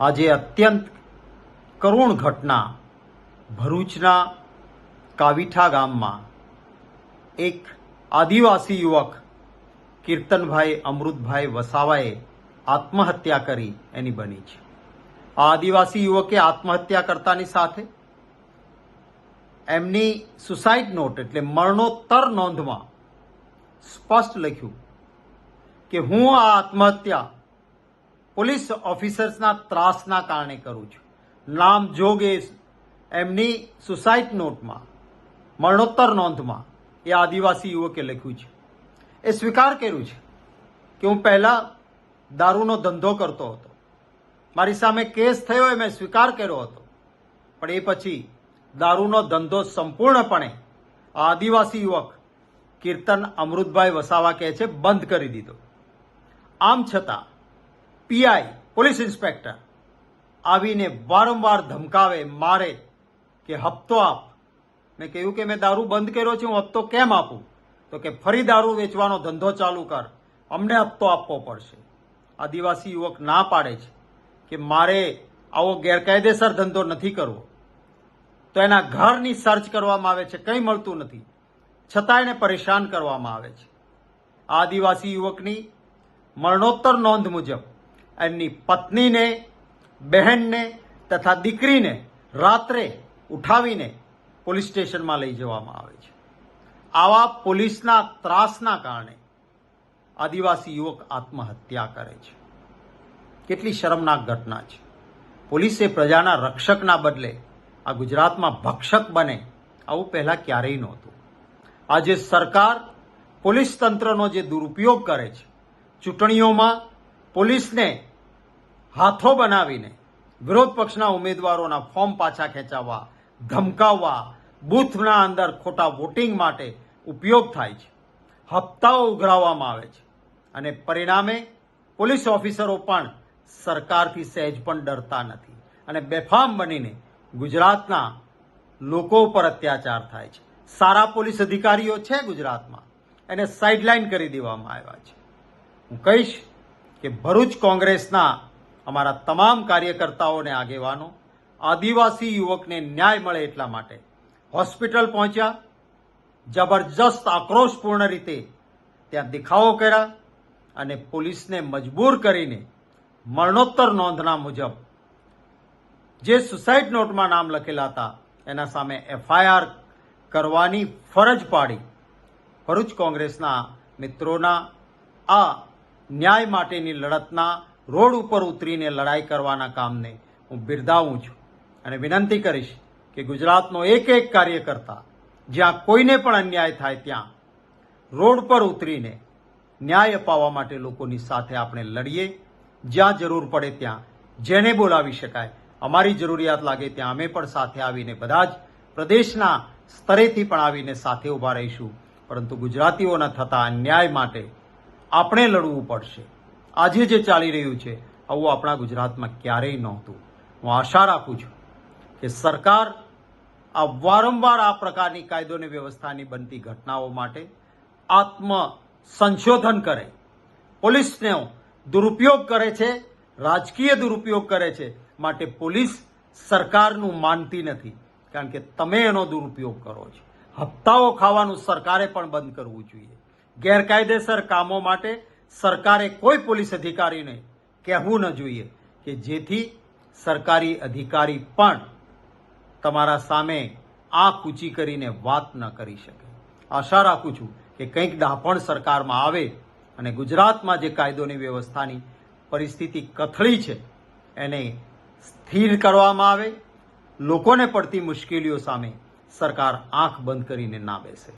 આજે અત્યંત કરુણ ઘટના ભરૂચના કાવીઠા ગામમાં. એક આદિવાસી યુવક કીર્તનભાઈ અમૃતભાઈ વસાવાએ આત્મહત્યા કરી એની બની છે. આ આદિવાસી યુવકે આત્મહત્યા કરતાની સાથે એમની સુસાઇડ નોટ એટલે મરણોત્તર નોંધમાં સ્પષ્ટ લખ્યું કે હું આ આત્મહત્યા પોલીસ ઓફિસર્સના ત્રાસના કારણે કરું છું. નામ જોગે એમની સુસાઇડ નોટમાં, મરણોત્તર નોંધમાં એ આદિવાસી યુવકે લખ્યું છે. એ સ્વીકાર કર્યું છે કે હું પહેલા દારૂનો ધંધો કરતો હતો. મારી સામે કેસ થયો એ મેં સ્વીકાર કર્યો હતો. પણ એ પછી દારૂનો ધંધો સંપૂર્ણપણે આદિવાસી યુવક કીર્તન અમૃતભાઈ વસાવા કહે છે, બંધ કરી દીધો. આમ છતાં પીઆઈ, પોલીસ ઇન્સ્પેક્ટર, આવીને વારંવાર ધમકાવે, મારે કે હપ્તો આપ. મેં કહ્યું કે મેં દારૂ બંધ કર્યો છે, હું હપ્તો કેમ આપું? તો કે ફરી દારૂ વેચવાનો ધંધો ચાલુ કર. અમને હપ્તો આપવો પડશે. આદિવાસી યુવક ના પાડે છે કે મારે આવો ગેરકાયદેસર ધંધો નથી કરવો. તો એના ઘરની સર્ચ કરવામાં આવે છે, કંઈ મળતું નથી. છતાં એને પરેશાન કરવામાં આવે છે. આદિવાસી યુવકની મરણોત્તર નોંધ મુજબ એમની પત્નીને, બહેનને તથા દીકરીને રાત્રે ઉઠાવીને પોલીસ સ્ટેશનમાં લઈ જવામાં આવે છે. આવા પોલીસના ત્રાસના કારણે આદિવાસી યુવક આત્મહત્યા કરે છે. કેટલી શરમનાક ઘટના છે. પોલીસે પ્રજાના રક્ષકના બદલે આ ગુજરાતમાં ભક્ષક બને આવું પહેલાં ક્યારેય નહોતું. આજે સરકાર પોલીસ તંત્રનો જે દુરુપયોગ કરે છે, ચૂંટણીઓમાં પોલીસને હાથો બનાવીને વિરોધ પક્ષના ઉમેદવારોના ફોર્મ પાછા ખેંચાવવા, ધમકાવવા, બૂથના અંદર ખોટા વોટિંગ માટે ઉપયોગ થાય છે. હપ્તાઓ ઉઘરાવવામાં આવે છે. અને પરિણામે પોલીસ ઓફિસરો પણ સરકારથી સહેજ પણ ડરતા નથી અને બેફામ બનીને ગુજરાતના લોકો ઉપર અત્યાચાર થાય છે. સારા પોલીસ અધિકારીઓ છે ગુજરાતમાં. એને સાઇડલાઇન કરી દેવામાં આવ્યા છે. હું કહીશ કે ભરૂચ કોંગ્રેસના અમારા તમામ કાર્યકર્તાઓને આગેવાનો, આદિવાસી યુવકને ન્યાય મળે એટલા માટે હોસ્પિટલ પહોંચ્યા, જબરજસ્ત આક્રોશપૂર્ણ રીતે ત્યાં દેખાવો કર્યા અને પોલીસને મજબૂર કરીને મરણોત્તર નોંધના મુજબ જે સુસાઇડ નોટમાં નામ લખેલા હતા, એના સામે એફઆઈઆર કરવાની ફરજ પાડી ભરૂચ કોંગ્રેસના મિત્રોના આ ન્યાય માટેની લડતના રોડ ઉપર ઉતરીને લડાઈ કરવાના કામને હું બિરદાવું છું. અને વિનંતી કરીશ કે ગુજરાતનો એક એક કાર્યકર્તા જ્યાં કોઈને પણ અન્યાય થાય ત્યાં રોડ પર ઉતરીને ન્યાય અપાવવા માટે લોકોની સાથે આપણે લડીએ. જ્યાં જરૂર પડે ત્યાં જેને બોલાવી શકાય. અમારી જરૂરિયાત લાગે ત્યાં અમે પણ સાથે આવીને બધા જ પ્રદેશના સ્તરેથી પણ આવીને સાથે ઊભા રહીશું. પરંતુ ગુજરાતીઓના થતા અન્યાય માટે આપણે લડવું પડશે. આજે જે ચાલી રહ્યું છે, આવું આપણા ગુજરાતમાં ક્યારેય નહોતું. હું આશા રાખું છું કે સરકાર આ વારંવાર આ પ્રકારની કાયદોની વ્યવસ્થાની બનતી ઘટનાઓ માટે આત્મ સંશોધન કરે. પોલીસનો દુરુપયોગ કરે છે, રાજકીય દુરુપયોગ કરે છે, માટે પોલીસ સરકારનું માનતી નથી. કારણ કે તમે એનો દુરુપયોગ કરો છો. હપ્તાઓ ખાવાનું સરકારે પણ બંધ કરવું જોઈએ. ગેરકાયદેસર કામો માટે સરકારે કોઈ પોલીસ અધિકારીને કહેવું ન જોઈએ કે જેથી સરકારી અધિકારી પણ તમારા સામે આંખ ઊંચી કરીને વાત ન કરી શકે. આશા રાખું છું કે કંઈક દાપણ સરકારમાં આવે અને ગુજરાતમાં જે કાયદોની વ્યવસ્થાની પરિસ્થિતિ કથળી છે, એને સ્થિર કરવામાં આવે, લોકોને પડતી મુશ્કેલીઓ સામે સરકાર આંખ બંધ કરીને ના બેસે.